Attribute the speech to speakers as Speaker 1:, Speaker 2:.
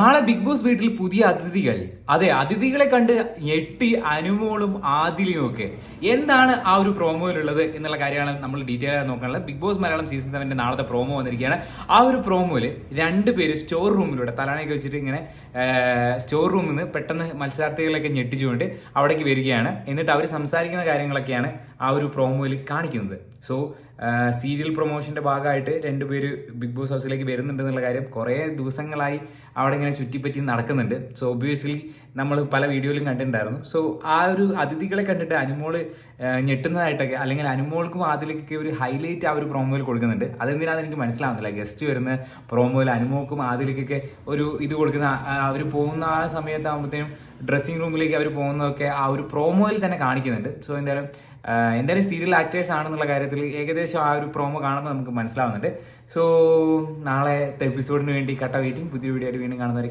Speaker 1: നാളെ big boss വീട്ടിൽ പുതിയ അതിഥികൾ. അതെ അതിഥികളെ കണ്ട് ഞെട്ടി അനുമോളും ആദിലും ഒക്കെ. എന്താണ് ആ ഒരു പ്രോമോയിലുള്ളത് എന്നുള്ള കാര്യമാണ് നമ്മൾ ഡീറ്റെയിൽ ആയി നോക്കാനുള്ളത്. ബിഗ് ബോസ് മലയാളം സീസൺ സെവന്റെ നാളത്തെ പ്രോമോ വന്നിരിക്കുകയാണ്. ആ ഒരു പ്രോമോയിൽ രണ്ട് പേര് സ്റ്റോർ റൂമിലൂടെ തലാണയൊക്കെ വെച്ചിട്ട് ഇങ്ങനെ സ്റ്റോർ റൂമിൽ നിന്ന് പെട്ടെന്ന് മത്സരാർത്ഥികളൊക്കെ ഞെട്ടിച്ചുകൊണ്ട് അവിടേക്ക് വരികയാണ്. എന്നിട്ട് അവർ സംസാരിക്കുന്ന കാര്യങ്ങളൊക്കെയാണ് ആ ഒരു പ്രോമോയിൽ കാണിക്കുന്നത്. സോ സീരിയൽ പ്രൊമോഷന്റെ ഭാഗമായിട്ട് രണ്ടുപേര് ബിഗ് ബോസ് ഹൗസിലേക്ക് വരുന്നുണ്ടെന്നുള്ള കാര്യം കുറേ ദിവസങ്ങളായി അവിടെ ഇങ്ങനെ ചുറ്റിപ്പറ്റി നടക്കുന്നുണ്ട്. സോ ഒബ്വിയസ്ലി നമ്മൾ പല വീഡിയോയിലും കണ്ടിട്ടുണ്ടായിരുന്നു. സോ ആ ഒരു അതിഥികളെ കണ്ടിട്ട് അനുമോൾ ഞെട്ടുന്നതായിട്ടൊക്കെ അല്ലെങ്കിൽ അനുമോൾക്കും ആദിലേക്കൊക്കെ ഒരു ഹൈലൈറ്റ് ആ ഒരു പ്രോമോയിൽ കൊടുക്കുന്നുണ്ട്. അതെന്തിനാണെന്ന് എനിക്ക് മനസ്സിലാവുന്നില്ല. ഗസ്റ്റ് വരുന്ന പ്രോമോയിൽ അനുമോക്കും ആദിലേക്കൊക്കെ ഒരു ഇത് കൊടുക്കുന്ന അവർ പോകുന്ന ആ സമയത്താകുമ്പോഴത്തേനും ഡ്രസ്സിംഗ് റൂമിലേക്ക് അവർ പോകുന്നതൊക്കെ ആ ഒരു പ്രോമോയിൽ തന്നെ കാണിക്കുന്നുണ്ട്. സോ എന്തായാലും എന്തായാലും സീരിയൽ ആക്ടേഴ്സ് ആണെന്നുള്ള കാര്യത്തിൽ ഏകദേശം ആ ഒരു പ്രോമോ കാണുമ്പോൾ നമുക്ക് മനസ്സിലാവുന്നുണ്ട്. സോ നാളത്തെ എപ്പിസോഡിന് വേണ്ടി കട്ട വെയിറ്റിംഗ് പുതിയ വീഡിയോ ആയിട്ട് വീണ്ടും കാണുന്നവരെ